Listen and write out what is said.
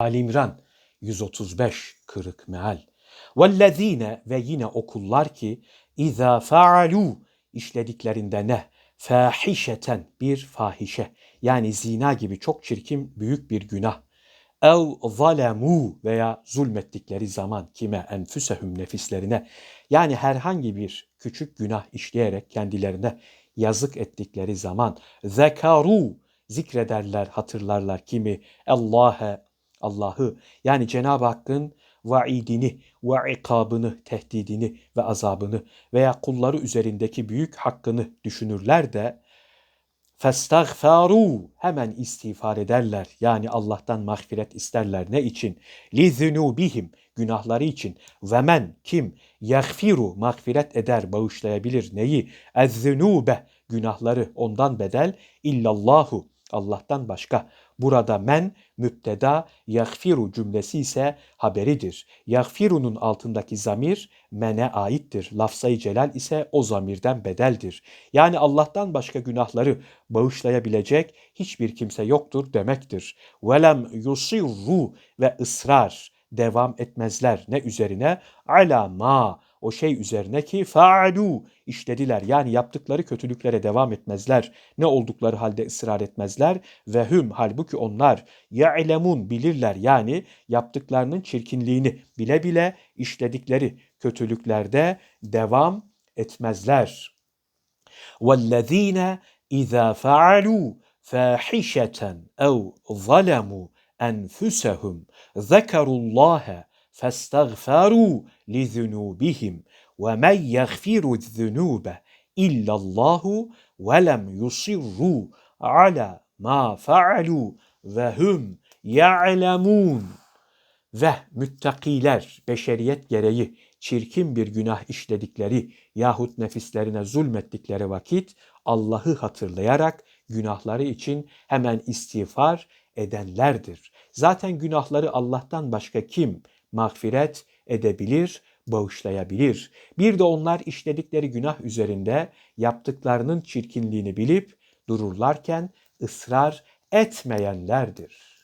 Ali İmran 135 kırık meal. Vellezine ve yine okullar ki izâ fa'alû işlediklerinde ne? Fâhişeten bir fahişe yani zina gibi çok çirkin büyük bir günah. Ev zalemû veya zulmettikleri zaman kime enfüsehum nefislerine yani herhangi bir küçük günah işleyerek kendilerine yazık ettikleri zaman zekaru zikrederler, hatırlarlar kimi Allah'e Allah'ı yani Cenab-ı Hakk'ın vaidini ve ikabını, tehdidini ve azabını veya kulları üzerindeki büyük hakkını düşünürler de festagfaru hemen istiğfar ederler. Yani Allah'tan mağfiret isterler. Ne için? Li zunubihim günahları için. Ve men kim yagfiru mağfiret eder, bağışlayabilir. Neyi? Ez zunube günahları ondan bedel illallahu Allah'tan başka. Burada men müpteda yagfiru cümlesi ise haberidir. Yagfiru'nun altındaki zamir mene aittir. Lafzayı celal ise o zamirden bedeldir. Yani Allah'tan başka günahları bağışlayabilecek hiçbir kimse yoktur demektir. Velem yusirru ve ısrar devam etmezler. Ne üzerine? Ala ma o şey üzerine ki fa'alu işlediler. Yani yaptıkları kötülüklere devam etmezler. Ne oldukları halde ısrar etmezler. Ve hüm halbuki onlar ya'lemun bilirler. Yani yaptıklarının çirkinliğini bile bile işledikleri kötülüklerde devam etmezler. وَالَّذ۪ينَ اِذَا فَعَلُوا فَاحِشَةً اَوْ ظَلَمُوا أَنْفُسَهُمْ ذَكَرُوا اللّٰهَ فَاسْتَغْفَرُوا لِذُنُوبِهِمْ وَمَنْ يَغْفِرُ الذُّنُوبَ إِلَّا اللّٰهُ وَلَمْ يُصِرُّوا عَلَى مَا فَعَلُوا وَهُمْ يَعْلَمُونَ Ve müttakiler beşeriyet gereği çirkin bir günah işledikleri yahut nefislerine zulmettikleri vakit Allah'ı hatırlayarak günahları için hemen istiğfar edenlerdir. Zaten günahları Allah'tan başka kim mağfiret edebilir, bağışlayabilir? Bir de onlar işledikleri günah üzerinde yaptıklarının çirkinliğini bilip dururlarken ısrar etmeyenlerdir.